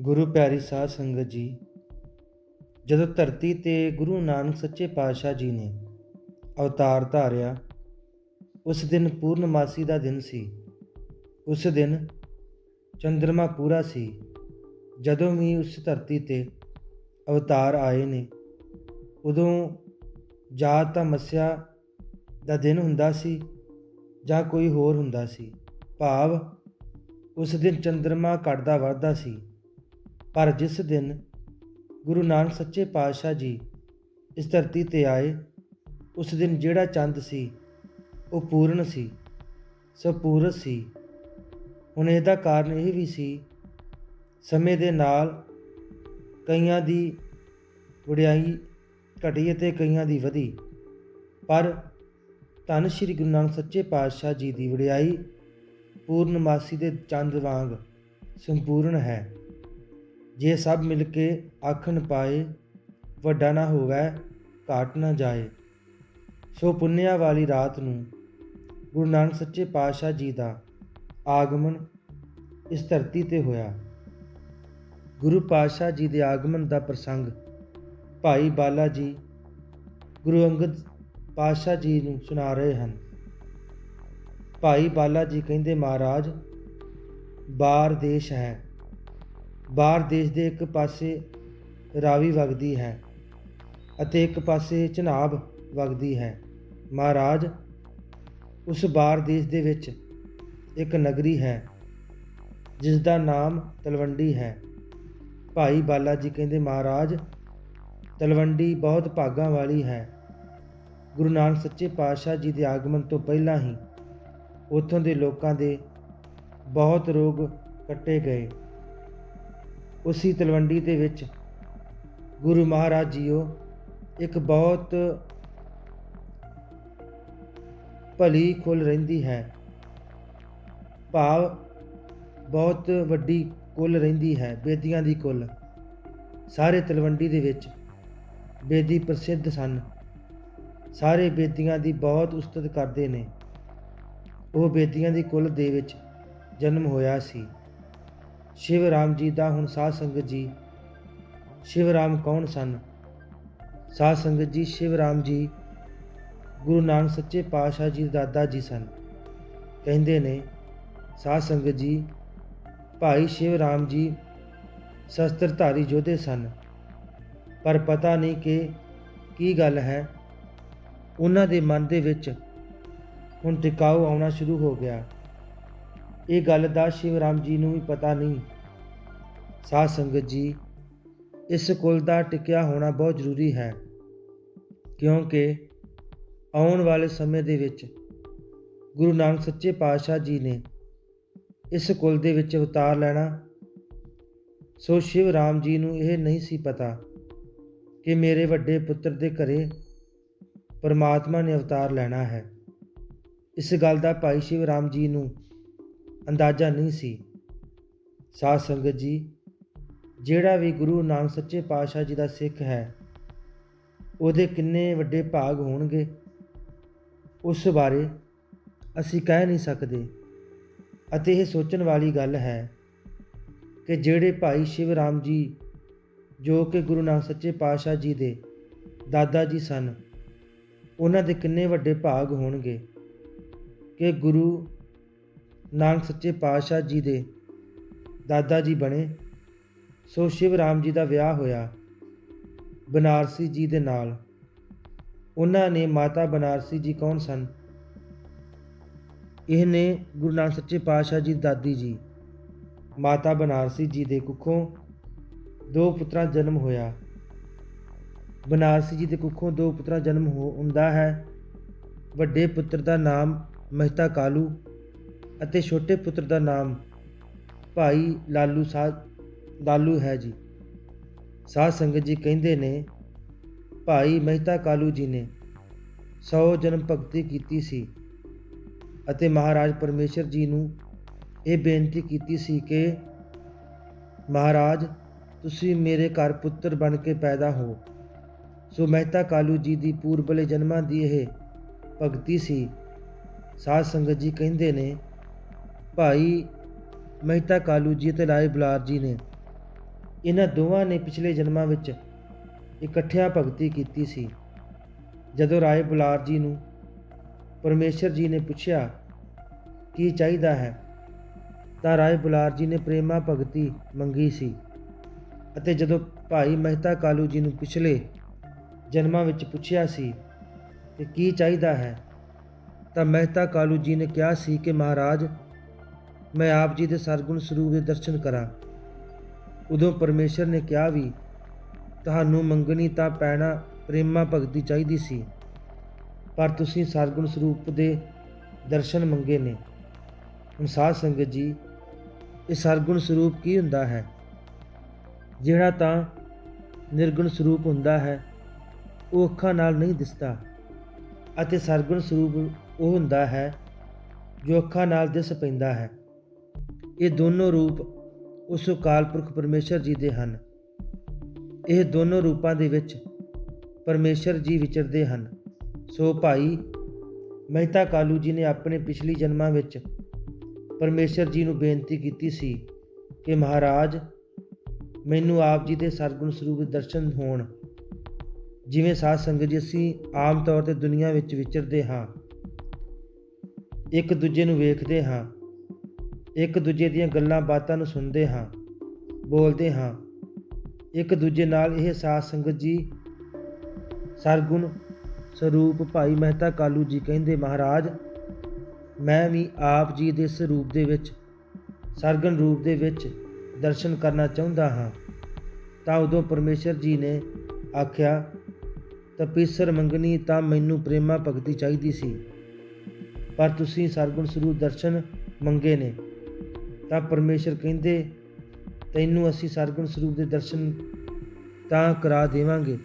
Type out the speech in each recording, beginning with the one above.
ਗੁਰੂ ਪਿਆਰੀ ਸਾਧ ਸੰਗਤ ਜੀ, ਜਦੋਂ ਧਰਤੀ ਤੇ ਗੁਰੂ ਨਾਨਕ ਸੱਚੇ ਪਾਤਸ਼ਾਹ ਜੀ ਨੇ ਅਵਤਾਰ ਧਾਰਿਆ, ਉਸ ਦਿਨ ਪੂਰਨਮਾਸੀ ਦਾ ਦਿਨ ਸੀ। ਉਸ ਦਿਨ ਚੰ드ਰਮਾ ਪੂਰਾ ਸੀ। ਜਦੋਂ ਵੀ ਉਸ ਧਰਤੀ ਤੇ ਅਵਤਾਰ ਆਏ ਨੇ, ਉਦੋਂ ਜਾਂ ਤਾਂ ਮੱਸਿਆ ਦਾ ਦਿਨ ਹੁੰਦਾ ਸੀ ਜਾਂ ਕੋਈ ਹੋਰ ਹੁੰਦਾ ਸੀ। ਭਾਵ ਉਸ ਦਿਨ ਚੰ드ਰਮਾ ਘਟਦਾ ਵੱਧਦਾ ਸੀ। ਪਰ ਜਿਸ ਦਿਨ ਗੁਰੂ ਨਾਨਕ ਸੱਚੇ ਪਾਤਸ਼ਾਹ ਜੀ ਇਸ ਧਰਤੀ ਤੇ ਆਏ, ਉਸ ਦਿਨ ਜਿਹੜਾ ਚੰਦ ਸੀ, ਉਹ ਪੂਰਨ ਸੀ ਸਪੂਰਤ ਸੀ। ਹੁਣ ਇਹਦਾ ਕਾਰਨ ਇਹ ਵੀ ਸੀ, ਸਮੇਂ ਦੇ ਨਾਲ ਕਈਆਂ ਦੀ ਵਡਿਆਈ ਘਟੀ ਅਤੇ ਕਈਆਂ ਦੀ ਵਧੀ। ਪਰ ਧੰਨ ਸ਼੍ਰੀ ਗੁਰੂ ਨਾਨਕ ਸੱਚੇ ਪਾਤਸ਼ਾਹ ਜੀ ਦੀ ਵਡਿਆਈ ਪੂਰਨਮਾਸੀ ਦੇ ਚੰਦ ਵਾਂਗ ਸੰਪੂਰਨ ਹੈ। ਜੇ ਸਭ ਮਿਲ ਕੇ ਆਖਣ ਪਾਏ, ਵੱਡਾ ਨਾ ਹੋਵੇ, ਘਾਟ ਨਾ ਜਾਏ। ਸੋ ਪੁੰਨਿਆ ਵਾਲੀ ਰਾਤ ਨੂੰ ਗੁਰੂ ਨਾਨਕ ਸੱਚੇ ਪਾਤਸ਼ਾਹ ਜੀ ਦਾ ਆਗਮਨ ਇਸ ਧਰਤੀ ਤੇ ਹੋਇਆ। ਗੁਰੂ ਪਾਤਸ਼ਾਹ ਜੀ ਦੇ ਆਗਮਨ ਦਾ ਪ੍ਰਸੰਗ ਭਾਈ ਬਾਲਾ ਜੀ, ਗੁਰੂ ਅੰਗਦ ਪਾਤਸ਼ਾਹ ਜੀ ਨੂੰ ਸੁਣਾ ਰਹੇ ਹਨ। ਭਾਈ ਬਾਲਾ ਜੀ ਕਹਿੰਦੇ, ਮਹਾਰਾਜ ਬਾਹਰ ਦੇਸ਼ ਹੈ ਬਾਹਰ ਦੇਸ਼ ਦੇ ਇੱਕ ਪਾਸੇ ਰਾਵੀ ਵਗਦੀ ਹੈ ਅਤੇ ਇੱਕ ਪਾਸੇ ਚਨਾਬ ਵਗਦੀ ਹੈ। ਮਹਾਰਾਜ, ਉਸ ਬਾਹਰ ਦੇਸ਼ ਦੇ ਵਿੱਚ ਇੱਕ ਨਗਰੀ ਹੈ ਜਿਸ ਦਾ ਨਾਮ ਤਲਵੰਡੀ ਹੈ। ਭਾਈ ਬਾਲਾ ਜੀ ਕਹਿੰਦੇ, ਮਹਾਰਾਜ, ਤਲਵੰਡੀ ਬਹੁਤ ਭਾਗਾਂ ਵਾਲੀ ਹੈ। ਗੁਰੂ ਨਾਨਕ ਸੱਚੇ ਪਾਤਸ਼ਾਹ ਜੀ ਦੇ ਆਗਮਨ ਤੋਂ ਪਹਿਲਾਂ ਹੀ ਉੱਥੋਂ ਦੇ ਲੋਕਾਂ ਦੇ ਬਹੁਤ ਰੋਗ ਕੱਟੇ ਗਏ। ਉਸੇ ਤਲਵੰਡੀ ਦੇ ਵਿੱਚ ਗੁਰੂ ਮਹਾਰਾਜ ਜੀਓ ਇੱਕ ਬਹੁਤ ਭਲੀ ਕੁੱਲ ਰਹਿੰਦੀ ਹੈ। ਭਾਵ ਬਹੁਤ ਵੱਡੀ ਕੁੱਲ ਰਹਿੰਦੀ ਹੈ, ਬੇਦੀਆਂ ਦੀ ਕੁੱਲ। ਸਾਰੇ ਤਲਵੰਡੀ ਦੇ ਵਿੱਚ ਬੇਦੀ ਪ੍ਰਸਿੱਧ ਸਨ। ਸਾਰੇ ਬੇਦੀਆਂ ਦੀ ਬਹੁਤ ਉਸਤਤ ਕਰਦੇ ਨੇ। ਉਹ ਬੇਦੀਆਂ ਦੀ ਕੁੱਲ ਦੇ ਵਿੱਚ ਜਨਮ ਹੋਇਆ ਸੀ। ਸ਼ਿਵ ਰਾਮ ਜੀ ਦਾ ਹੁਣ ਸਾਧ ਸੰਗਤ ਜੀ। ਸ਼ਿਵ ਰਾਮ ਕੌਣ ਸਨ? ਸਾਧ ਸੰਗਤ ਜੀ, ਸ਼ਿਵ ਰਾਮ ਜੀ ਗੁਰੂ ਨਾਨਕ ਸੱਚੇ ਪਾਤਸ਼ਾਹ ਜੀ ਦਾਦਾ ਜੀ ਸਨ। ਕਹਿੰਦੇ ਨੇ, ਸਾਧ ਸੰਗਤ ਜੀ, ਭਾਈ ਸ਼ਿਵ ਰਾਮ ਜੀ ਸ਼ਸਤਰਧਾਰੀ ਯੋਧੇ ਸਨ। ਪਰ ਪਤਾ ਨਹੀਂ ਕਿ ਕੀ ਗੱਲ ਹੈ। ਉਹਨਾਂ ਦੇ ਮਨ ਦੇ ਵਿੱਚ ਹੁਣ ਟਿਕਾਉ ਆਉਣਾ ਸ਼ੁਰੂ ਹੋ ਗਿਆ। ਇਹ ਗੱਲ ਦਾ ਸ਼ਿਵ ਰਾਮ ਜੀ ਨੂੰ ਵੀ ਪਤਾ ਨਹੀਂ। ਸਾਧ ਸੰਗਤ ਜੀ, ਇਸ ਕੁਲ ਦਾ ਟਿਕਿਆ ਹੋਣਾ ਬਹੁਤ ਜ਼ਰੂਰੀ ਹੈ, ਕਿਉਂਕਿ ਆਉਣ ਵਾਲੇ ਸਮੇਂ ਦੇ ਵਿੱਚ ਗੁਰੂ ਨਾਨਕ ਸੱਚੇ ਪਾਤਸ਼ਾਹ ਜੀ ਨੇ ਇਸ ਕੁਲ ਦੇ ਵਿੱਚ ਅਵਤਾਰ ਲੈਣਾ। ਸੋ ਸ਼ਿਵ ਰਾਮ ਜੀ ਨੂੰ ਇਹ ਨਹੀਂ ਸੀ ਪਤਾ ਕਿ ਮੇਰੇ ਵੱਡੇ ਪੁੱਤਰ ਦੇ ਘਰੇ ਪਰਮਾਤਮਾ ਨੇ ਅਵਤਾਰ ਲੈਣਾ ਹੈ। ਇਸ ਗੱਲ ਦਾ ਭਾਈ ਸ਼ਿਵ ਰਾਮ ਜੀ ਨੂੰ ਅੰਦਾਜ਼ਾ ਨਹੀਂ ਸੀ। ਸਾਧ ਸੰਗਤ ਜੀ, ਜਿਹੜਾ ਵੀ ਗੁਰੂ ਨਾਨਕ ਸੱਚੇ ਪਾਤਸ਼ਾਹ ਜੀ ਦਾ ਸਿੱਖ ਹੈ, ਉਹਦੇ ਕਿੰਨੇ ਵੱਡੇ ਭਾਗ ਹੋਣਗੇ, ਉਸ ਬਾਰੇ ਅਸੀਂ ਕਹਿ ਨਹੀਂ ਸਕਦੇ। ਅਤੇ ਇਹ ਸੋਚਣ ਵਾਲੀ ਗੱਲ ਹੈ ਕਿ ਜਿਹੜੇ ਭਾਈ ਸ਼ਿਵ ਰਾਮ ਜੀ, ਜੋ ਕਿ ਗੁਰੂ ਨਾਨਕ ਸੱਚੇ ਪਾਤਸ਼ਾਹ ਜੀ ਦੇ ਦਾਦਾ ਜੀ ਸਨ, ਉਹਨਾਂ ਦੇ ਕਿੰਨੇ ਵੱਡੇ ਭਾਗ ਹੋਣਗੇ ਕਿ ਗੁਰੂ ਨਾਨਕ ਸੱਚੇ ਪਾਤਸ਼ਾਹ ਜੀ ਦੇ ਦਾਦਾ ਜੀ ਬਣੇ। ਸੋ ਸ਼ਿਵ ਰਾਮ ਜੀ ਦਾ ਵਿਆਹ ਹੋਇਆ ਬਨਾਰਸੀ ਜੀ ਦੇ ਨਾਲ। ਉਹਨਾਂ ਨੇ ਮਾਤਾ ਬਨਾਰਸੀ ਜੀ ਕੌਣ ਸਨ? ਇਹ ਨੇ ਗੁਰੂ ਨਾਨਕ ਸੱਚੇ ਪਾਤਸ਼ਾਹ ਜੀ ਦਾਦੀ ਜੀ, ਮਾਤਾ ਬਨਾਰਸੀ ਜੀ ਦੇ ਕੁੱਖੋਂ ਦੋ ਪੁੱਤਰਾਂ ਜਨਮ ਹੋਇਆ। ਬਨਾਰਸੀ ਜੀ ਦੇ ਕੁੱਖੋਂ ਦੋ ਪੁੱਤਰਾਂ ਜਨਮ ਹੋ, ਹੁੰਦਾ ਹੈ। ਵੱਡੇ ਪੁੱਤਰ ਦਾ ਨਾਮ ਮਹਿਤਾ ਕਾਲੂ ਅਤੇ ਛੋਟੇ ਪੁੱਤਰ ਦਾ ਨਾਮ ਭਾਈ ਲਾਲੂ ਸਾਧ ਲਾਲੂ ਹੈ ਜੀ। ਸਾਧ ਸੰਗਤ ਜੀ ਕਹਿੰਦੇ ਨੇ, ਭਾਈ ਮਹਿਤਾ ਕਾਲੂ ਜੀ ਨੇ 100 ਜਨਮ ਭਗਤੀ ਕੀਤੀ ਸੀ ਅਤੇ ਮਹਾਰਾਜ ਪਰਮੇਸ਼ਰ ਜੀ ਨੂੰ ਇਹ ਬੇਨਤੀ ਕੀਤੀ ਸੀ ਕਿ, ਮਹਾਰਾਜ, ਤੁਸੀਂ ਮੇਰੇ ਘਰ ਪੁੱਤਰ ਬਣ ਕੇ ਪੈਦਾ ਹੋ। ਸੋ ਮਹਿਤਾ ਕਾਲੂ ਜੀ ਦੀ ਪੂਰਬਲੇ ਜਨਮਾਂ ਦੀ ਇਹ ਭਗਤੀ ਸੀ। ਸਾਧ ਸੰਗਤ ਜੀ ਕਹਿੰਦੇ ਨੇ ਭਾਈ ਮਹਿਤਾ ਕਾਲੂ ਜੀ ਅਤੇ ਰਾਏ ਬੁਲਾਰ ਜੀ ਨੇ ਇਹਨਾਂ ਦੋਵਾਂ ਨੇ ਪਿਛਲੇ ਜਨਮਾਂ ਵਿੱਚ ਇਕੱਠਿਆਂ ਭਗਤੀ ਕੀਤੀ ਸੀ। ਜਦੋਂ ਰਾਏ ਬੁਲਾਰ ਜੀ ਨੂੰ ਪਰਮੇਸ਼ਰ ਜੀ ਨੇ ਪੁੱਛਿਆ, ਕੀ ਚਾਹੀਦਾ ਹੈ? ਤਾਂ ਰਾਏ ਬੁਲਾਰ ਜੀ ਨੇ ਪ੍ਰੇਮਾ ਭਗਤੀ ਮੰਗੀ ਸੀ ਅਤੇ ਜਦੋਂ ਭਾਈ ਮਹਿਤਾ ਕਾਲੂ ਜੀ ਨੂੰ ਪਿਛਲੇ ਜਨਮਾਂ ਵਿੱਚ ਪੁੱਛਿਆ ਸੀ ਕਿ ਕੀ ਚਾਹੀਦਾ ਹੈ, ਤਾਂ ਮਹਿਤਾ ਕਾਲੂ ਜੀ ਨੇ ਕਿਹਾ ਸੀ ਕਿ ਮਹਾਰਾਜ ਮੈਂ ਆਪ ਜੀ ਦੇ ਸਰਗੁਣ ਸਰੂਪ ਦੇ ਦਰਸ਼ਨ ਕਰਾਂ। ਉਦੋਂ ਪਰਮੇਸ਼ਰ ਨੇ ਕਿਹਾ ਵੀ, ਤੁਹਾਨੂੰ ਮੰਗਣੀ ਤਾਂ ਪੈਣਾ ਪ੍ਰੇਮਾ ਭਗਤੀ ਚਾਹੀਦੀ ਸੀ, ਪਰ ਤੁਸੀਂ ਸਰਗੁਣ ਸਰੂਪ ਦੇ ਦਰਸ਼ਨ ਮੰਗੇ ਨੇ। ਹੁਣ ਸਾਧ ਸੰਗਤ ਜੀ, ਇਹ ਸਰਗੁਣ ਸਰੂਪ ਕੀ ਹੁੰਦਾ ਹੈ? ਜਿਹੜਾ ਤਾਂ ਨਿਰਗੁਣ ਸਰੂਪ ਹੁੰਦਾ ਹੈ, ਉਹ ਅੱਖਾਂ ਨਾਲ ਨਹੀਂ ਦਿਸਦਾ, ਅਤੇ ਸਰਗੁਣ ਸਰੂਪ ਉਹ ਹੁੰਦਾ ਹੈ, ਜੋ ਅੱਖਾਂ ਨਾਲ ਦਿਸ ਪੈਂਦਾ ਹੈ। ਇਹ ਦੋਨੋਂ ਰੂਪ ਉਸ ਅਕਾਲ ਪੁਰਖ ਪਰਮੇਸ਼ਰ ਜੀ ਦੇ ਹਨ। ਇਹ ਦੋਨੋਂ ਰੂਪਾਂ ਦੇ ਵਿੱਚ ਪਰਮੇਸ਼ਰ ਜੀ ਵਿਚਰਦੇ ਹਨ। ਸੋ ਭਾਈ, ਮਹਿਤਾ ਕਾਲੂ ਜੀ ਨੇ ਆਪਣੇ ਪਿਛਲੀ ਜਨਮਾਂ ਵਿੱਚ ਪਰਮੇਸ਼ਰ ਜੀ ਨੂੰ ਬੇਨਤੀ ਕੀਤੀ ਸੀ ਕਿ ਮਹਾਰਾਜ, ਮੈਨੂੰ ਆਪ ਜੀ ਦੇ ਸਰਗੁਣ ਸਰੂਪ ਦਰਸ਼ਨ ਹੋਣ। ਜਿਵੇਂ ਸਾਧ ਸੰਗਤ ਜੀ ਅਸੀਂ ਆਮ ਤੌਰ ਤੇ ਦੁਨੀਆ ਵਿੱਚ ਵਿਚਰਦੇ ਹਾਂ, ਇੱਕ ਦੂਜੇ ਨੂੰ ਵੇਖਦੇ ਹਾਂ ਇੱਕ ਦੂਜੇ ਦੀਆਂ ਗੱਲਾਂ ਬਾਤਾਂ ਨੂੰ ਸੁਣਦੇ ਹਾਂ, ਬੋਲਦੇ ਹਾਂ। ਇੱਕ ਦੂਜੇ ਨਾਲ ਇਹ ਸਾਧ ਸੰਗਤ ਜੀ, ਸਰਗੁਣ ਸਰੂਪ ਭਾਈ ਮਹਿਤਾ ਕਾਲੂ ਜੀ ਕਹਿੰਦੇ, ਮਹਾਰਾਜ, ਮੈਂ ਵੀ ਆਪ ਜੀ ਦੇ ਸਰੂਪ ਦੇ ਵਿੱਚ, ਸਰਗਣ ਰੂਪ ਦੇ ਵਿੱਚ ਦਰਸ਼ਨ ਕਰਨਾ ਚਾਹੁੰਦਾ ਹਾਂ। ਤਾਂ ਉਦੋਂ ਪਰਮੇਸ਼ਰ ਜੀ ਨੇ ਆਖਿਆ ਤਪੀਸਰ ਮੰਗਣੀ ਤਾਂ ਮੈਨੂੰ ਪ੍ਰੇਮਾ ਭਗਤੀ ਚਾਹੀਦੀ ਸੀ, ਪਰ ਤੁਸੀਂ ਸਰਗੁਣ ਸਰੂਪ ਦਰਸ਼ਨ ਮੰਗੇ ਨੇ। ਤਾਂ ਪਰਮੇਸ਼ਰ ਕਹਿੰਦੇ, ਤੈਨੂੰ ਅਸੀਂ ਸਰਗਣ ਸਰੂਪ ਦੇ ਦਰਸ਼ਨ ਤਾਂ ਕਰਾ ਦੇਵਾਂਗੇ।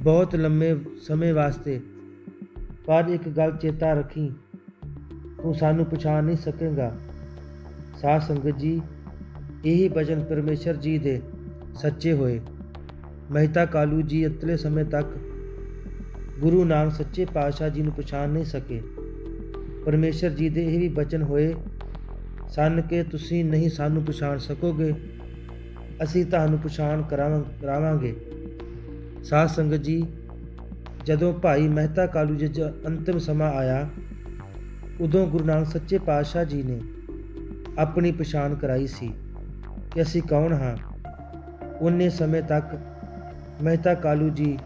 ਬਹੁਤ ਲੰਮੇ ਸਮੇਂ ਵਾਸਤੇ, ਪਰ ਇੱਕ ਗੱਲ ਚੇਤਾ ਰੱਖੀ, ਤੂੰ ਸਾਨੂੰ ਪਛਾਣ ਨਹੀਂ ਸਕੇਗਾ। ਸਾਧ ਸੰਗਤ ਜੀ, ਇਹੀ ਬਚਨ ਪਰਮੇਸ਼ਰ ਜੀ ਦੇ ਸੱਚੇ ਹੋਏ। ਮਹਿਤਾ ਕਾਲੂ ਜੀ ਅਤਲੇ ਸਮੇਂ ਤੱਕ ਗੁਰੂ ਨਾਨਕ ਸੱਚੇ ਪਾਤਸ਼ਾਹ ਜੀ ਨੂੰ ਪਛਾਣ ਨਹੀਂ ਸਕੇ। ਪਰਮੇਸ਼ਰ ਜੀ ਦੇ ਇਹ ਵੀ ਬਚਨ ਹੋਏ ਸਨ ਕਿ ਤੁਸੀਂ ਨਹੀਂ ਸਾਨੂੰ ਪਛਾਣ ਸਕੋਗੇ, ਅਸੀਂ ਤੁਹਾਨੂੰ ਪਛਾਣ ਕਰਾਵਾਂ, ਕਰਾਵਾਂਗੇ। ਸਾਧ ਸੰਗਤ ਜੀ, ਜਦੋਂ ਭਾਈ ਮਹਿਤਾ ਕਾਲੂ ਜੀ ਦਾ ਅੰਤਿਮ ਸਮਾਂ ਆਇਆ, ਉਦੋਂ ਗੁਰੂ ਨਾਨਕ ਸੱਚੇ ਪਾਤਸ਼ਾਹ ਜੀ ਨੇ ਆਪਣੀ ਪਛਾਣ ਕਰਾਈ ਸੀ ਕਿ ਅਸੀਂ ਕੌਣ ਹਾਂ। ਉਨੇ ਸਮੇਂ ਤੱਕ ਮਹਿਤਾ ਕਾਲੂ ਜੀ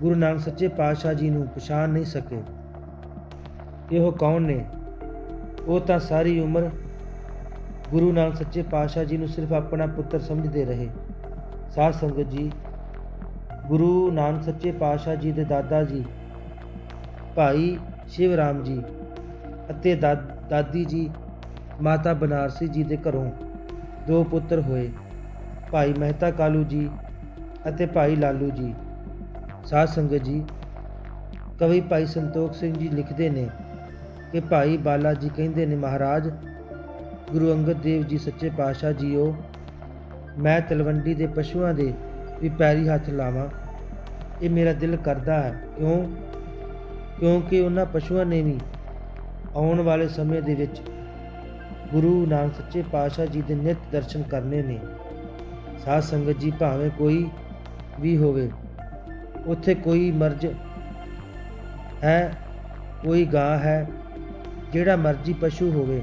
ਗੁਰੂ ਨਾਨਕ ਸੱਚੇ ਪਾਤਸ਼ਾਹ ਜੀ ਨੂੰ ਪਛਾਣ ਨਹੀਂ ਸਕੇ। ਇਹ ਕੌਣ ਨੇ? ਉਹ ਤਾਂ ਸਾਰੀ ਉਮਰ ਗੁਰੂ ਨਾਨਕ ਸੱਚੇ ਪਾਤਸ਼ਾਹ ਜੀ ਨੂੰ ਸਿਰਫ ਆਪਣਾ ਪੁੱਤਰ ਸਮਝਦੇ ਰਹੇ। ਸਾਧ ਸੰਗਤ ਜੀ, ਗੁਰੂ ਨਾਨਕ ਸੱਚੇ ਪਾਤਸ਼ਾਹ ਜੀ ਦੇ ਦਾਦਾ ਜੀ, ਭਾਈ ਸ਼ਿਵ ਰਾਮ ਜੀ ਅਤੇ ਦਾ- ਦਾਦੀ ਜੀ, ਮਾਤਾ ਬਨਾਰਸੀ ਜੀ ਦੇ ਘਰੋਂ ਦੋ ਪੁੱਤਰ ਹੋਏ, ਭਾਈ ਮਹਿਤਾ ਕਾਲੂ ਜੀ ਅਤੇ ਭਾਈ ਲਾਲੂ ਜੀ। ਸਾਧ ਸੰਗਤ ਜੀ, ਕਵੀ ਭਾਈ ਸੰਤੋਖ ਸਿੰਘ ਜੀ ਲਿਖਦੇ ਨੇ ਕਿ ਭਾਈ ਬਾਲਾ ਜੀ ਕਹਿੰਦੇ ਨੇ, ਮਹਾਰਾਜ, ਗੁਰੂ ਅੰਗਦ ਦੇਵ ਜੀ ਸੱਚੇ ਪਾਤਸ਼ਾਹ ਜੀਓ, ਮੈਂ ਤਲਵੰਡੀ ਦੇ ਪਸ਼ੂਆਂ ਦੇ ਵੀ ਪੈਰੀ ਹੱਥ ਲਾਵਾਂ। ਇਹ ਮੇਰਾ ਦਿਲ ਕਰਦਾ ਹੈ। ਕਿਉਂ? ਕਿਉਂਕਿ ਉਹਨਾਂ ਪਸ਼ੂਆਂ ਨੇ ਵੀ ਆਉਣ ਵਾਲੇ ਸਮੇਂ ਦੇ ਵਿੱਚ ਗੁਰੂ ਨਾਨਕ ਸੱਚੇ ਪਾਤਸ਼ਾਹ ਜੀ ਦੇ ਨਿਤ ਦਰਸ਼ਨ ਕਰਨੇ ਨੇ। ਸਾਧ ਸੰਗਤ ਜੀ, ਭਾਵੇਂ ਕੋਈ ਵੀ ਹੋਵੇ, ਉੱਥੇ ਕੋਈ ਮਰਜ ਹੈ, ਕੋਈ ਗਾਂ ਹੈ ਜਿਹੜਾ ਮਰਜ਼ੀ ਪਸ਼ੂ ਹੋਵੇ,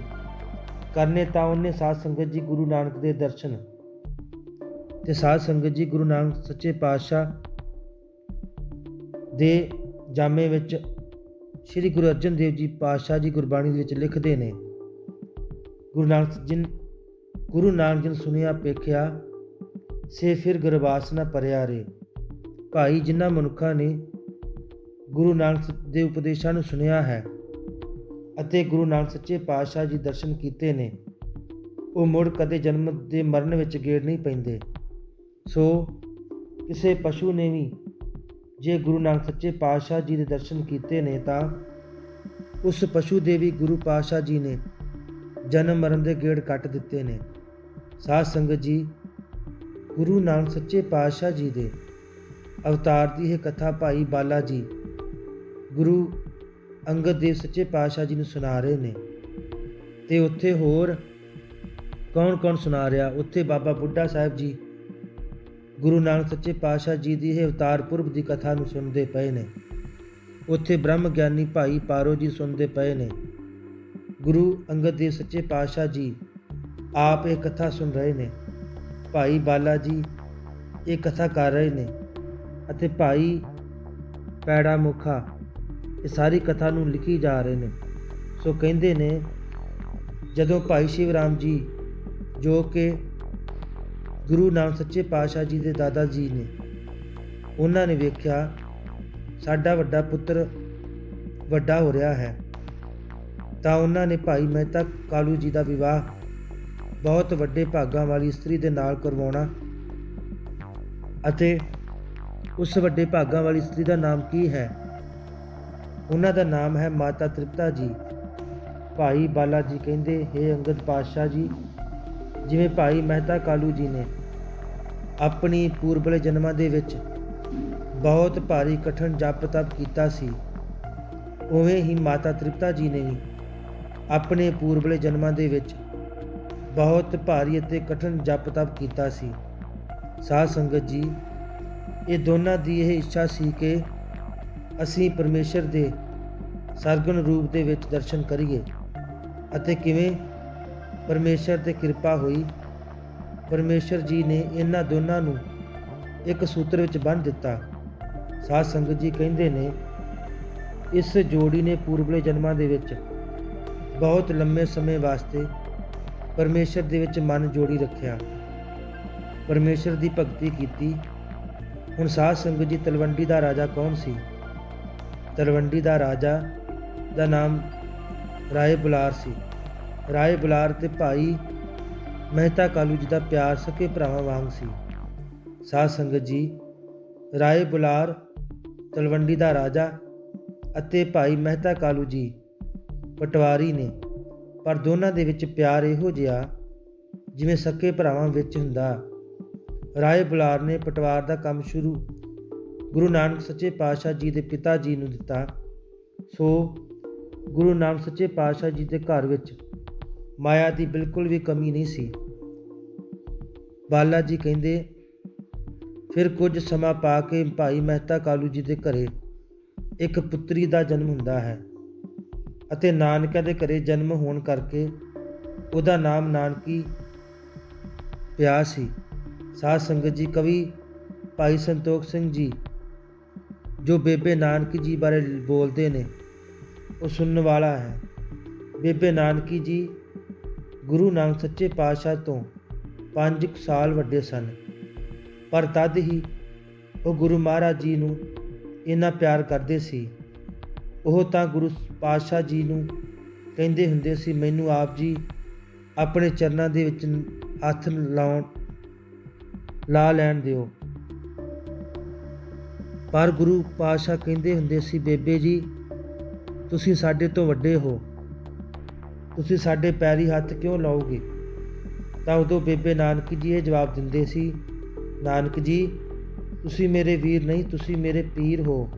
ਕਰਨੇ ਤਾਂ ਉਹਨੇ ਸਾਧ ਸੰਗਤ ਜੀ ਗੁਰੂ ਨਾਨਕ ਦੇ ਦਰਸ਼ਨ। ਤੇ ਸਾਧ ਸੰਗਤ ਜੀ ਗੁਰੂ ਨਾਨਕ ਸੱਚੇ ਪਾਤਸ਼ਾਹ ਦੇ ਜਾਮੇ ਵਿੱਚ ਸ੍ਰੀ ਗੁਰੂ ਅਰਜਨ ਦੇਵ ਜੀ ਪਾਤਸ਼ਾਹ ਜੀ ਗੁਰਬਾਣੀ ਦੇ ਵਿੱਚ ਲਿਖਦੇ ਨੇ, ਗੁਰੂ ਨਾਨਕ ਜਿਨ, ਗੁਰੂ ਨਾਨਕ ਜਿਨ ਸੁਨਿਆ ਪੇਖਿਆ, ਸੇ ਫਿਰ ਗਰਵਾਸ ਨਾ ਪਰਿਆ ਰੇ। ਭਾਈ ਜਿਨ੍ਹਾਂ ਮਨੁੱਖਾਂ ਨੇ ਗੁਰੂ ਨਾਨਕ ਦੇ ਉਪਦੇਸ਼ਾਂ ਨੂੰ ਸੁਨਿਆ ਹੈ ਅਤੇ ਗੁਰੂ ਨਾਨਕ ਸੱਚੇ ਪਾਤਸ਼ਾਹ ਜੀ ਦਰਸ਼ਨ ਕੀਤੇ ਨੇ। ਉਹ ਮੁੜ ਕਦੇ ਜਨਮ ਦੇ ਮਰਨ ਵਿੱਚ ਗੇੜ ਨਹੀਂ ਪੈਂਦੇ। ਸੋ ਕਿਸੇ ਪਸ਼ੂ ਨੇ ਵੀ ਜੇ ਗੁਰੂ ਨਾਨਕ ਸੱਚੇ ਪਾਤਸ਼ਾਹ ਜੀ ਦੇ ਦਰਸ਼ਨ ਕੀਤੇ ਨੇ ਤਾਂ ਉਸ ਪਸ਼ੂ ਦੇ ਵੀ ਗੁਰੂ ਪਾਤਸ਼ਾਹ ਜੀ ਨੇ ਜਨਮ ਮਰਨ ਦੇ ਗੇੜ ਕੱਟ ਦਿੱਤੇ ਨੇ। ਸਾਧ ਸੰਗਤ ਜੀ, ਗੁਰੂ ਨਾਨਕ ਸੱਚੇ ਪਾਤਸ਼ਾਹ ਜੀ ਦੇ ਅਵਤਾਰ ਦੀ ਇਹ ਕਥਾ ਭਾਈ ਬਾਲਾ ਜੀ, ਗੁਰੂ ਅੰਗਦ ਦੇਵ ਸੱਚੇ ਪਾਤਸ਼ਾਹ ਜੀ ਨੂੰ ਸੁਣਾ ਰਹੇ ਨੇ। ਤੇ ਉੱਥੇ ਹੋਰ ਕੌਣ-ਕੌਣ ਸੁਣਾ ਰਿਹਾ? ਉੱਥੇ ਬਾਬਾ ਬੁੱਢਾ ਸਾਹਿਬ ਜੀ ਗੁਰੂ ਨਾਨਕ ਸੱਚੇ ਪਾਤਸ਼ਾਹ ਜੀ ਦੀ ਇਹ ਅਵਤਾਰ ਪੁਰਬ ਦੀ ਕਥਾ ਨੂੰ ਸੁਣਦੇ ਪਏ ਨੇ। ਉੱਥੇ ਬ੍ਰਹਮ ਗਿਆਨੀ ਭਾਈ ਪਾਰੋ ਜੀ ਸੁਣਦੇ ਪਏ ਨੇ। ਗੁਰੂ ਅੰਗਦ ਦੇਵ ਸੱਚੇ ਪਾਤਸ਼ਾਹ ਜੀ ਆਪ ਇਹ ਕਥਾ ਸੁਣ ਰਹੇ ਨੇ। ਭਾਈ ਬਾਲਾ ਜੀ ਇਹ ਕਥਾ ਕਰ ਰਹੇ ਨੇ। ਅਤੇ ਭਾਈ ਪੈੜਾ ਮੁਖਾ ਇਹ ਸਾਰੀ ਕਥਾ ਨੂੰ ਲਿਖੀ ਜਾ ਰਹੇ ਨੇ। ਸੋ ਕਹਿੰਦੇ ਨੇ, ਜਦੋਂ ਭਾਈ ਸ਼ਿਵ ਰਾਮ ਜੀ, ਜੋ ਕਿ ਗੁਰੂ ਨਾਨਕ ਸੱਚੇ ਪਾਤਸ਼ਾਹ ਜੀ ਦੇ ਦਾਦਾ ਜੀ ਨੇ, ਉਹਨਾਂ ਨੇ ਵੇਖਿਆ, ਸਾਡਾ ਵੱਡਾ ਪੁੱਤਰ ਵੱਡਾ ਹੋ ਰਿਹਾ ਹੈ। ਤਾਂ ਉਹਨਾਂ ਨੇ ਭਾਈ ਮਹਿਤਾ ਕਾਲੂ ਜੀ ਦਾ ਵਿਵਾਹ ਬਹੁਤ ਵੱਡੇ ਭਾਗਾਂ ਵਾਲੀ ਇਸਤਰੀ ਦੇ ਨਾਲ ਕਰਵਾਉਣਾ ਅਤੇ ਉਸ ਵੱਡੇ ਭਾਗਾਂ ਵਾਲੀ ਇਸਤਰੀ ਦਾ ਨਾਮ ਕੀ ਹੈ? ਉਹਨਾਂ ਦਾ ਨਾਮ ਹੈ ਮਾਤਾ ਤ੍ਰਿਪਤਾ ਜੀ। ਭਾਈ ਬਾਲਾ ਜੀ ਕਹਿੰਦੇ हे ਅੰਗਦ ਪਾਤਸ਼ਾਹ ਜੀ, ਜਿਵੇਂ ਭਾਈ ਮਹਿਤਾ ਕਾਲੂ ਜੀ ਨੇ ਆਪਣੀ ਪੂਰਬਲੇ ਜਨਮਾਂ ਦੇ ਵਿੱਚ ਬਹੁਤ ਭਾਰੀ ਕਠਨ ਜਪ ਤਪ ਕੀਤਾ ਸੀ, ਉਵੇਂ ਹੀ ਮਾਤਾ ਤ੍ਰਿਪਤਾ ਜੀ ਨੇ ਵੀ ਆਪਣੇ ਪੂਰਬਲੇ ਜਨਮਾਂ ਦੇ ਵਿੱਚ ਬਹੁਤ ਭਾਰੀ ਅਤੇ ਕਠਨ ਜਪ ਤਪ ਕੀਤਾ ਸੀ। ਸਾਧ ਸੰਗਤ ਜੀ, ਇਹ ਦੋਨਾਂ ਦੀ ਇਹ ਇੱਛਾ ਸੀ ਕਿ ਅਸੀਂ ਪਰਮੇਸ਼ਰ ਦੇ ਸਰਗੁਣ ਰੂਪ ਦੇ ਵਿੱਚ ਦਰਸ਼ਨ ਕਰੀਏ ਅਤੇ ਕਿਵੇਂ ਪਰਮੇਸ਼ਰ ਤੇ ਕਿਰਪਾ ਹੋਈ, ਪਰਮੇਸ਼ਰ ਜੀ ਨੇ ਇਹਨਾਂ ਦੋਨਾਂ ਨੂੰ ਇੱਕ ਸੂਤਰ ਵਿੱਚ ਬੰਨ੍ਹ ਦਿੱਤਾ। ਸਾਧ ਸੰਗਤ ਜੀ ਕਹਿੰਦੇ ਨੇ, ਇਸ ਜੋੜੀ ਨੇ ਪੂਰਬਲੇ ਜਨਮਾਂ ਦੇ ਵਿੱਚ ਬਹੁਤ ਲੰਮੇ ਸਮੇਂ ਵਾਸਤੇ ਪਰਮੇਸ਼ਰ ਦੇ ਵਿੱਚ ਮਨ ਜੋੜੀ ਰੱਖਿਆ। ਪਰਮੇਸ਼ਰ ਦੀ ਭਗਤੀ ਕੀਤੀ। ਹੁਣ ਸਾਧ ਸੰਗਤ ਜੀ ਤਲਵੰਡੀ ਦਾ ਰਾਜਾ ਕੌਣ ਸੀ? ਤਲਵੰਡੀ ਦਾ ਰਾਜਾ ਦਾ ਨਾਮ ਰਾਏ ਬੁਲਾਰ ਸੀ। ਰਾਏ ਬੁਲਾਰ ਤੇ ਭਾਈ ਮਹਿਤਾ ਕਾਲੂ ਜੀ ਦਾ ਪਿਆਰ ਸਕੇ ਭਰਾਵਾਂ ਵਾਂਗ ਸੀ। ਸਾਧ ਸੰਗਤ ਜੀ, ਰਾਏ ਬੁਲਾਰ, ਤਲਵੰਡੀ ਦਾ ਰਾਜਾ ਅਤੇ ਭਾਈ ਮਹਿਤਾ ਕਾਲੂ ਜੀ ਪਟਵਾਰੀ ਨੇ, ਪਰ ਦੋਨਾਂ ਦੇ ਵਿੱਚ ਪਿਆਰ ਇਹੋ ਜਿਹਾ ਜਿਵੇਂ ਸਕੇ ਭਰਾਵਾਂ ਵਿੱਚ ਹੁੰਦਾ। ਰਾਏ ਬੁਲਾਰ ਨੇ ਪਟਵਾਰ ਦਾ ਕੰਮ ਸ਼ੁਰੂ ਗੁਰੂ ਨਾਨਕ ਸੱਚੇ ਪਾਤਸ਼ਾਹ ਜੀ ਦੇ ਪਿਤਾ ਜੀ ਨੂੰ ਦਿੱਤਾ। ਸੋ ਗੁਰੂ ਨਾਨਕ ਸੱਚੇ ਪਾਤਸ਼ਾਹ ਜੀ ਦੇ ਘਰ ਵਿੱਚ ਮਾਇਆ ਦੀ ਬਿਲਕੁਲ ਵੀ ਕਮੀ ਨਹੀਂ ਸੀ। ਬਾਲਾ ਜੀ ਕਹਿੰਦੇ, ਫਿਰ ਕੁਝ ਸਮਾਂ ਪਾ ਕੇ ਭਾਈ ਮਹਿਤਾ ਕਾਲੂ ਜੀ ਦੇ ਘਰੇ ਇੱਕ ਪੁੱਤਰੀ ਦਾ ਜਨਮ ਹੁੰਦਾ ਹੈ ਅਤੇ ਨਾਨਕਿਆਂ ਦੇ ਘਰੇ ਜਨਮ ਹੋਣ ਕਰਕੇ ਉਹਦਾ ਨਾਮ ਨਾਨਕੀ ਪਿਆ ਸੀ। ਸਾਧ ਸੰਗਤ ਜੀ, ਕਵੀ ਭਾਈ ਸੰਤੋਖ ਸਿੰਘ ਜੀ ਜੋ ਬੇਬੇ ਨਾਨਕੀ ਜੀ ਬਾਰੇ ਬੋਲਦੇ ਨੇ, ਉਹ ਸੁਣਨ ਵਾਲਾ ਹੈ। ਬੇਬੇ ਨਾਨਕੀ ਜੀ ਗੁਰੂ ਨਾਨਕ ਸੱਚੇ ਪਾਤਸ਼ਾਹ ਤੋਂ 5 ਸਾਲ ਵੱਡੇ ਸਨ। ਪਰ ਤਦ ਹੀ ਉਹ ਗੁਰੂ ਮਹਾਰਾਜ ਜੀ ਨੂੰ ਇੰਨਾ ਪਿਆਰ ਕਰਦੇ ਸੀ। ਉਹ ਤਾਂ ਗੁਰੂ ਪਾਤਸ਼ਾਹ ਜੀ ਨੂੰ ਕਹਿੰਦੇ ਹੁੰਦੇ ਸੀ, ਮੈਨੂੰ ਆਪ ਜੀ ਆਪਣੇ ਚਰਨਾਂ ਦੇ ਵਿੱਚ ਹੱਥ ਲਾਉਣ, ਲਾ ਲੈਣ ਦਿਓ। ਪਰ ਗੁਰੂ ਪਾਤਸ਼ਾਹ ਕਹਿੰਦੇ ਹੁੰਦੇ ਸੀ, ਬੇਬੇ ਜੀ, ਤੁਸੀਂ ਸਾਡੇ ਤੋਂ ਵੱਡੇ ਹੋ। ਤੁਸੀਂ ਸਾਡੇ ਪੈਰੀ ਹੱਥ ਕਿਉਂ ਲਾਓਗੇ? ਤਾਂ ਉਦੋਂ ਬੇਬੇ ਨਾਨਕ ਜੀ ਇਹ ਜਵਾਬ ਦਿੰਦੇ ਸੀ, ਨਾਨਕ ਜੀ, ਤੁਸੀਂ ਮੇਰੇ ਵੀਰ ਨਹੀਂ, ਤੁਸੀਂ ਮੇਰੇ ਪੀਰ ਹੋ।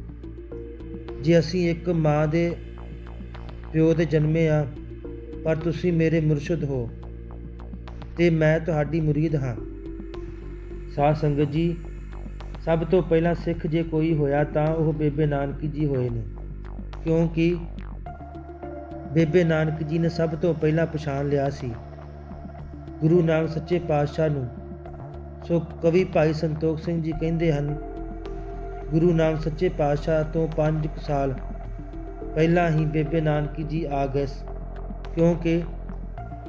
ਜੇ ਅਸੀਂ ਇੱਕ ਮਾਂ ਦੇ ਪਿਓ ਦੇ ਜਨਮੇ ਆ, ਪਰ ਤੁਸੀਂ ਮੇਰੇ ਮੁਰਸ਼ਿਦ ਹੋ, ਤੇ ਮੈਂ ਤੁਹਾਡੀ ਮੁਰੀਦ ਹਾਂ। ਸਾਧ ਸੰਗਤ ਜੀ ਸਭ ਤੋਂ ਪਹਿਲਾਂ ਸਿੱਖ ਜੇ ਕੋਈ ਹੋਇਆ ਤਾਂ ਉਹ ਬੇਬੇ ਨਾਨਕੀ ਜੀ ਹੋਏ ਨੇ। ਕਿਉਂਕਿ ਬੇਬੇ ਨਾਨਕ ਜੀ ਨੇ ਸਭ ਤੋਂ ਪਹਿਲਾਂ ਪਛਾਣ ਲਿਆ ਸੀ। ਗੁਰੂ ਨਾਨਕ ਸੱਚੇ ਪਾਤਸ਼ਾਹ ਨੂੰ। ਸੋ ਕਵੀ ਭਾਈ ਸੰਤੋਖ ਸਿੰਘ ਜੀ ਕਹਿੰਦੇ ਹਨ, ਗੁਰੂ ਨਾਨਕ ਸੱਚੇ ਪਾਤਸ਼ਾਹ ਤੋਂ 5 ਸਾਲ ਪਹਿਲਾਂ ਹੀ ਬੇਬੇ ਨਾਨਕੀ ਜੀ ਆ ਗਏ ਕਿਉਂਕਿ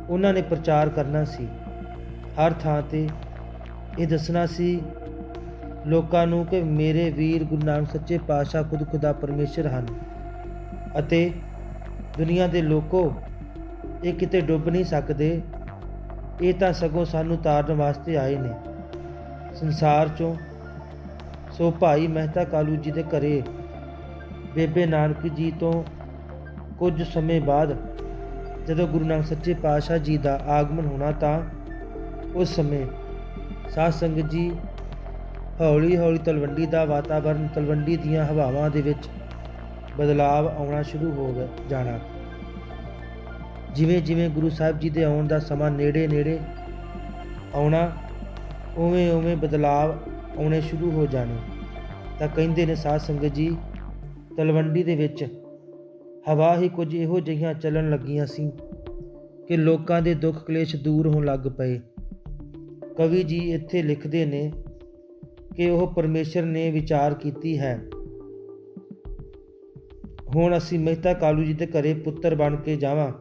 ਉਹਨਾਂ ਨੇ ਪ੍ਰਚਾਰ ਕਰਨਾ ਸੀ। ਹਰ ਥਾਂ ਤੇ ਇਹ ਦੱਸਣਾ ਸੀ ਲੋਕਾਂ ਨੂੰ ਕਿ ਮੇਰੇ ਵੀਰ ਗੁਰੂ ਨਾਨਕ ਸੱਚੇ ਪਾਤਸ਼ਾਹ ਖੁਦ ਖੁਦਾ ਪਰਮੇਸ਼ਰ ਹਨ। ਅਤੇ ਦੁਨੀਆ ਦੇ ਲੋਕੋ ਇਹ ਕਿਤੇ ਡੁੱਬ ਨਹੀਂ ਸਕਦੇ। ਇਹ ਤਾਂ ਸਗੋਂ ਸਾਨੂੰ ਤਾਰਨ ਵਾਸਤੇ ਆਏ ਨੇ। ਸੰਸਾਰ ਚੋਂ ਸੋ ਭਾਈ ਮਹਿਤਾ ਕਾਲੂ ਜੀ ਦੇ ਘਰੇ ਬੇਬੇ ਨਾਨਕ ਜੀ ਤੋਂ ਕੁਝ ਸਮੇਂ ਬਾਅਦ ਜਦੋਂ ਗੁਰੂ ਨਾਨਕ ਸੱਚੇ ਪਾਤਸ਼ਾਹ ਜੀ ਦਾ ਆਗਮਨ ਹੋਣਾ ਤਾਂ ਉਸ ਸਮੇਂ ਸਾਧ ਸੰਗਤ ਜੀ ਹੌਲੀ ਹੌਲੀ ਤਲਵੰਡੀ ਦਾ ਵਾਤਾਵਰਣ ਤਲਵੰਡੀ ਦੀਆਂ ਹਵਾਵਾਂ ਦੇ ਵਿੱਚ ਬਦਲਾਵ ਆਉਣਾ ਸ਼ੁਰੂ ਹੋ ਗਿਆ, ਜਾਣਾ। ਜਿਵੇਂ ਜਿਵੇਂ ਗੁਰੂ ਸਾਹਿਬ ਜੀ ਦੇ ਆਉਣ ਦਾ ਸਮਾਂ ਨੇੜੇ ਨੇੜੇ ਆਉਣਾ, ਉਵੇਂ ਉਵੇਂ ਬਦਲਾਵ ਆਉਣੇ ਸ਼ੁਰੂ ਹੋ ਜਾਣੇ। ਤਾਂ ਕਹਿੰਦੇ ਨੇ ਸਾਧ ਸੰਗਤ ਜੀ, ਤਲਵੰਡੀ ਦੇ ਵਿੱਚ ਹਵਾ ਹੀ ਕੁਝ ਇਹੋ ਜਿਹੀਆਂ ਚੱਲਣ ਲੱਗੀਆਂ ਸੀ ਕਿ ਲੋਕਾਂ ਦੇ ਦੁੱਖ ਕਲੇਸ਼ ਦੂਰ ਹੋਣ ਲੱਗ ਪਏ। ਕਵੀ ਜੀ ਇੱਥੇ ਲਿਖਦੇ ਨੇ ਕਿ ਉਹ ਪਰਮੇਸ਼ਰ ਨੇ ਵਿਚਾਰ ਕੀਤੀ ਹੈ। ਹੁਣ ਅਸੀਂ ਮਹਿਤਾ ਕਾਲੂ ਜੀ ਦੇ ਘਰੇ ਪੁੱਤਰ ਬਣ ਕੇ ਜਾਵਾਂ।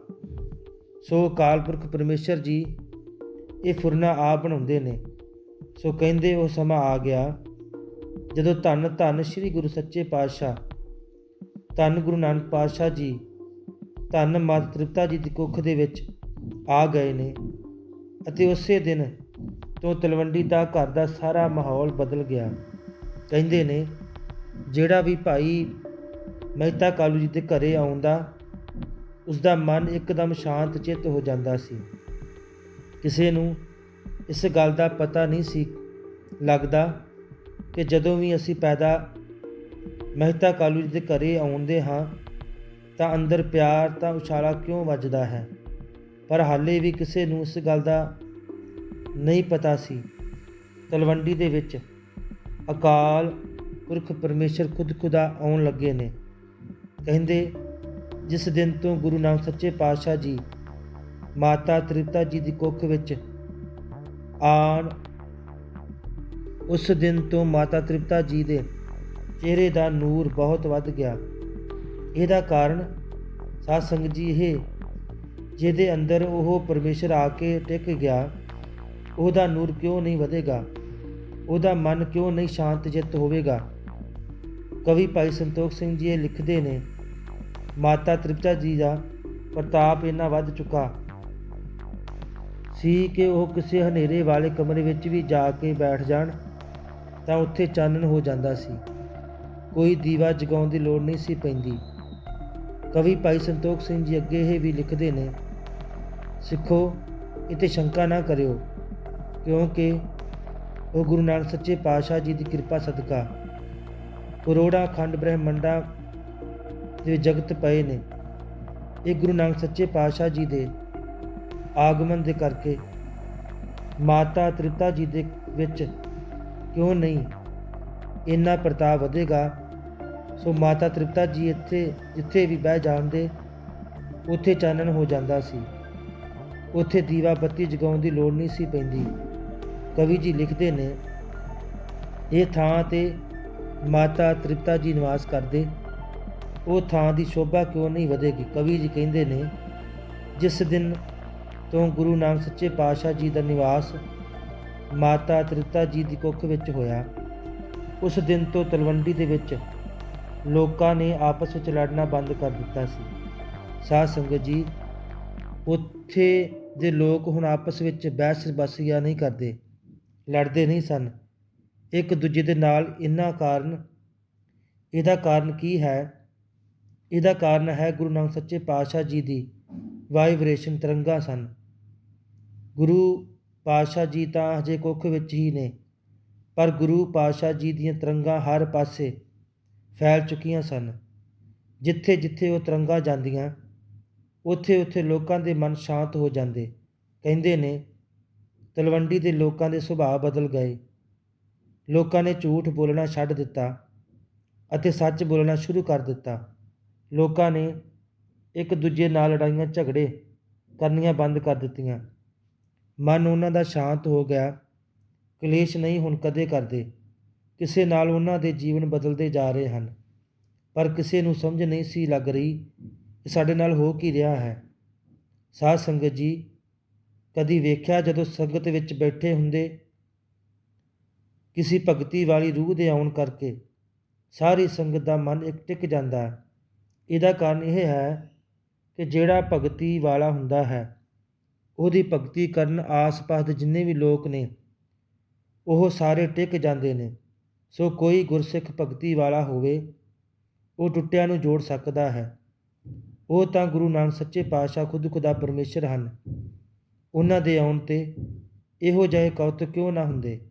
ਸੋ ਅਕਾਲ ਪੁਰਖ ਪਰਮੇਸ਼ਰ ਜੀ, ਇਹ ਫੁਰਨਾ ਆਪ ਬਣਾਉਂਦੇ ਨੇ। ਸੋ ਕਹਿੰਦੇ ਉਹ ਸਮਾਂ ਆ ਗਿਆ, ਜਦੋਂ ਧੰਨ ਧੰਨ ਸ੍ਰੀ ਗੁਰੂ ਸੱਚੇ ਪਾਤਸ਼ਾਹ, ਧੰਨ ਗੁਰੂ ਨਾਨਕ ਪਾਤਸ਼ਾਹ ਜੀ, ਧੰਨ ਮਾਤਾ ਤ੍ਰਿਪਤਾ ਜੀ ਦੀ ਕੁੱਖ ਦੇ ਵਿੱਚ ਆ ਗਏ ਨੇ। ਅਤੇ ਉਸੇ ਦਿਨ ਤੋਂ ਤਲਵੰਡੀ ਦਾ ਘਰ ਦਾ ਸਾਰਾ ਮਾਹੌਲ ਬਦਲ ਗਿਆ। ਕਹਿੰਦੇ ਨੇ, ਜਿਹੜਾ ਵੀ ਭਾਈ ਮਹਿਤਾ ਕਾਲੂ ਜੀ ਦੇ ਘਰੇ ਆਉਂਦਾ ਉਸ ਦਾ ਮਨ ਇੱਕਦਮ ਸ਼ਾਂਤ ਚਿੱਤ ਹੋ ਜਾਂਦਾ ਸੀ। ਕਿਸੇ ਨੂੰ ਇਸ ਗੱਲ ਦਾ ਪਤਾ ਨਹੀਂ ਸੀ ਲੱਗਦਾ ਕਿ ਜਦੋਂ ਵੀ ਅਸੀਂ ਪੈਦਾ ਮਹਿਤਾ ਕਾਲੂ ਜੀ ਦੇ ਘਰੇ ਆਉਂਦੇ ਹਾਂ, ਤਾਂ ਅੰਦਰ ਪਿਆਰ, ਤਾਂ ਉਛਾਲਾ ਕਿਉਂ ਵੱਜਦਾ ਹੈ? ਪਰ ਹਾਲੇ ਵੀ ਕਿਸੇ ਨੂੰ ਇਸ ਗੱਲ ਦਾ ਨਹੀਂ ਪਤਾ ਸੀ। ਤਲਵੰਡੀ ਦੇ ਵਿੱਚ ਅਕਾਲ ਪੁਰਖ ਪਰਮੇਸ਼ਰ ਖੁਦ ਖੁਦਾ ਆਉਣ ਲੱਗੇ ਨੇ। ਕਹਿੰਦੇ, ਜਿਸ ਦਿਨ ਤੋਂ ਗੁਰੂ ਨਾਨਕ ਸੱਚੇ ਪਾਤਸ਼ਾਹ ਜੀ, ਮਾਤਾ ਤ੍ਰਿਪਤਾ ਜੀ ਦੀ ਕੁੱਖ ਵਿੱਚ ਆਣ, ਉਸ ਦਿਨ ਤੋਂ ਮਾਤਾ ਤ੍ਰਿਪਤਾ ਜੀ ਦੇ ਚਿਹਰੇ ਦਾ ਨੂਰ ਬਹੁਤ ਵੱਧ ਗਿਆ। ਇਹਦਾ ਕਾਰਨ ਸਾਧ ਸੰਗਤ ਜੀ ਇਹ, ਜਿਹਦੇ ਅੰਦਰ ਉਹ ਪਰਮੇਸ਼ਰ ਆ ਕੇ ਟਿਕ ਗਿਆ ਉਹਦਾ ਨੂਰ ਕਿਉਂ ਨਹੀਂ ਵਧੇਗਾ? ਉਹਦਾ ਮਨ ਕਿਉਂ ਨਹੀਂ ਸ਼ਾਂਤ ਜਿੱਤ ਹੋਵੇਗਾ? ਕਵੀ ਭਾਈ ਸੰਤੋਖ ਸਿੰਘ ਜੀ ਇਹ ਲਿਖਦੇ ਨੇ, ਮਾਤਾ ਤ੍ਰਿਪਤਾ ਜੀ ਦਾ ਪ੍ਰਤਾਪ ਇੰਨਾ ਵੱਧ ਚੁੱਕਾ। ਸੀ ਕਿ ਉਹ ਕਿਸੇ ਹਨੇਰੇ ਵਾਲੇ ਕਮਰੇ ਵਿੱਚ ਵੀ ਜਾ ਕੇ ਬੈਠ ਜਾਣ, ਤਾਂ ਉੱਥੇ ਚਾਨਣ ਹੋ ਜਾਂਦਾ ਸੀ। ਕੋਈ ਦੀਵਾ ਜਗਾਉਣ ਦੀ ਲੋੜ ਨਹੀਂ ਸੀ ਪੈਂਦੀ। ਕਵੀ ਭਾਈ ਸੰਤੋਖ ਸਿੰਘ ਜੀ ਅੱਗੇ ਇਹ ਵੀ ਲਿਖਦੇ ਨੇ, ਸਿੱਖੋ ਇਤੇ ਸ਼ੰਕਾ ਨਾ ਕਰਿਓ। ਕਿਉਂਕਿ ਉਹ ਗੁਰੂ ਨਾਨਕ ਸੱਚੇ ਪਾਤਸ਼ਾਹ ਜੀ ਦੀ ਕਿਰਪਾ ਸਦਕਾ ਕਰੋੜਾਂ ਖੰਡ ਬ੍ਰਹਿਮੰਡਾਂ ਦੇ ਜਗਤ ਪਏ ਨੇ। ਇਹ ਗੁਰੂ ਨਾਨਕ ਸੱਚੇ ਪਾਤਸ਼ਾਹ ਜੀ ਦੇ ਆਗਮਨ ਦੇ ਕਰਕੇ ਮਾਤਾ ਤ੍ਰਿਪਤਾ ਜੀ ਦੇ ਵਿੱਚ ਕਿਉਂ ਨਹੀਂ ਇੰਨਾ ਪ੍ਰਤਾਪ ਵਧੇਗਾ, ਸੋ ਮਾਤਾ ਤ੍ਰਿਪਤਾ ਜੀ ਇੱਥੇ, ਜਿੱਥੇ ਵੀ ਬਹਿ ਜਾਂਦੇ ਉੱਥੇ ਚਾਨਣ ਹੋ ਜਾਂਦਾ ਸੀ। ਉੱਥੇ ਦੀਵਾ ਬੱਤੀ ਜਗਾਉਣ ਦੀ ਲੋੜ ਨਹੀਂ ਸੀ ਪੈਂਦੀ। ਕਵੀ ਜੀ ਲਿਖਦੇ ਨੇ, ਇਹ ਥਾਂ ਤੇ ਮਾਤਾ ਤ੍ਰਿਪਤਾ ਜੀ ਨਿਵਾਸ ਕਰਦੇ। ਉਹ ਥਾਂ ਦੀ ਸ਼ੋਭਾ ਕਿਉਂ ਨਹੀਂ ਵਧੇਗੀ? ਕਵੀ ਜੀ ਕਹਿੰਦੇ ਨੇ, ਜਿਸ ਦਿਨ ਤੋਂ ਗੁਰੂ ਨਾਨਕ ਸੱਚੇ ਪਾਤਸ਼ਾਹ ਜੀ ਦਾ ਨਿਵਾਸ ਮਾਤਾ ਤ੍ਰਿਪਤਾ ਜੀ ਦੀ ਕੁੱਖ ਵਿੱਚ ਹੋਇਆ, ਉਸ ਦਿਨ ਤੋਂ ਤਲਵੰਡੀ ਦੇ ਵਿੱਚ ਲੋਕਾਂ ਨੇ ਆਪਸ ਵਿੱਚ ਲੜਨਾ ਬੰਦ ਕਰ ਦਿੱਤਾ ਸੀ। ਸਾਧ ਸੰਗਤ ਜੀ, ਉੱਥੇ ਦੇ ਲੋਕ ਹੁਣ ਆਪਸ ਵਿੱਚ ਬਹਿਸ ਬਸੀਆ ਨਹੀਂ ਕਰਦੇ। ਲੜਦੇ ਨਹੀਂ ਸਨ। ਇੱਕ ਦੂਜੇ ਦੇ ਨਾਲ ਇਹਨਾਂ ਕਾਰਨ, ਇਹਦਾ ਕਾਰਨ ਕੀ ਹੈ? ਇਹਦਾ ਕਾਰਨ ਹੈ ਗੁਰੂ ਨਾਨਕ ਸੱਚੇ ਪਾਤਸ਼ਾਹ ਜੀ ਦੀ ਵਾਈਬ੍ਰੇਸ਼ਨ ਤਰੰਗਾਂ ਸਨ। ਗੁਰੂ ਪਾਤਸ਼ਾਹ ਜੀ ਤਾਂ ਹਜੇ ਕੁੱਖ ਵਿੱਚ ਹੀ ਨੇ, ਪਰ ਗੁਰੂ ਪਾਤਸ਼ਾਹ ਜੀ ਦੀਆਂ ਤਰੰਗਾਂ ਹਰ ਪਾਸੇ ਫੈਲ ਚੁੱਕੀਆਂ ਸਨ। ਜਿੱਥੇ ਜਿੱਥੇ ਉਹ ਤਰੰਗਾਂ ਜਾਂਦੀਆਂ, ਉੱਥੇ ਉੱਥੇ ਲੋਕਾਂ ਦੇ ਮਨ ਸ਼ਾਂਤ ਹੋ ਜਾਂਦੇ, ਕਹਿੰਦੇ ਨੇ ਤਲਵੰਡੀ ਦੇ ਲੋਕਾਂ ਦੇ ਸੁਭਾਅ ਬਦਲ ਗਏ। ਲੋਕਾਂ ਨੇ ਝੂਠ ਬੋਲਣਾ ਛੱਡ ਦਿੱਤਾ ਅਤੇ ਸੱਚ ਬੋਲਣਾ ਸ਼ੁਰੂ ਕਰ ਦਿੱਤਾ। ਲੋਕਾਂ ਨੇ ਇੱਕ ਦੂਜੇ ਨਾਲ ਲੜਾਈਆਂ ਝਗੜੇ ਕਰਨੀਆਂ ਬੰਦ ਕਰ ਦਿੱਤੀਆਂ। ਮਨ ਉਹਨਾਂ ਦਾ ਸ਼ਾਂਤ ਹੋ ਗਿਆ। ਕਲੇਸ਼ ਨਹੀਂ ਹੁਣ ਕਦੇ ਕਰਦੇ। ਕਿਸੇ ਨਾਲ ਉਹਨਾਂ ਦੇ ਜੀਵਨ ਬਦਲਦੇ ਜਾ ਰਹੇ ਹਨ। ਪਰ ਕਿਸੇ ਨੂੰ ਸਮਝ ਨਹੀਂ ਸੀ ਲੱਗ ਰਹੀ ਕਿ ਸਾਡੇ ਨਾਲ ਹੋ ਕੀ ਰਿਹਾ ਹੈ। ਸਾਧ ਸੰਗਤ ਜੀ ਕਦੀ ਵੇਖਿਆ ਜਦੋਂ ਸੰਗਤ ਵਿੱਚ ਬੈਠੇ ਹੁੰਦੇ? ਕਿਸੇ ਭਗਤੀ ਵਾਲੀ ਰੂਹ ਦੇ ਆਉਣ ਕਰਕੇ ਸਾਰੀ ਸੰਗਤ ਦਾ ਮਨ ਇੱਕ ਟਿਕ ਜਾਂਦਾ ਹੈ। ਇਹਦਾ ਕਾਰਨ ਇਹ ਹੈ ਕਿ ਜਿਹੜਾ ਭਗਤੀ ਵਾਲਾ ਹੁੰਦਾ ਹੈ, ਉਹਦੀ ਭਗਤੀ ਕਰਨ ਆਸ-ਪਾਸ ਦੇ ਜਿੰਨੇ ਵੀ ਲੋਕ ਨੇ, ਉਹ ਸਾਰੇ ਟਿਕ ਜਾਂਦੇ ਨੇ। ਸੋ ਕੋਈ ਗੁਰਸਿੱਖ ਭਗਤੀ ਵਾਲਾ ਹੋਵੇ, ਉਹ ਟੁੱਟਿਆਂ ਨੂੰ ਜੋੜ ਸਕਦਾ ਹੈ। ਉਹ ਤਾਂ ਗੁਰੂ ਨਾਨਕ ਸੱਚੇ ਪਾਤਸ਼ਾਹ ਖੁਦ ਖੁਦਾ ਪਰਮੇਸ਼ਰ ਹਨ। ਉਹਨਾਂ ਦੇ ਆਉਣ ਤੇ ਇਹੋ ਜਿਹੇ ਕੌਤਕ ਕਿਉਂ ਨਾ ਹੁੰਦੇ?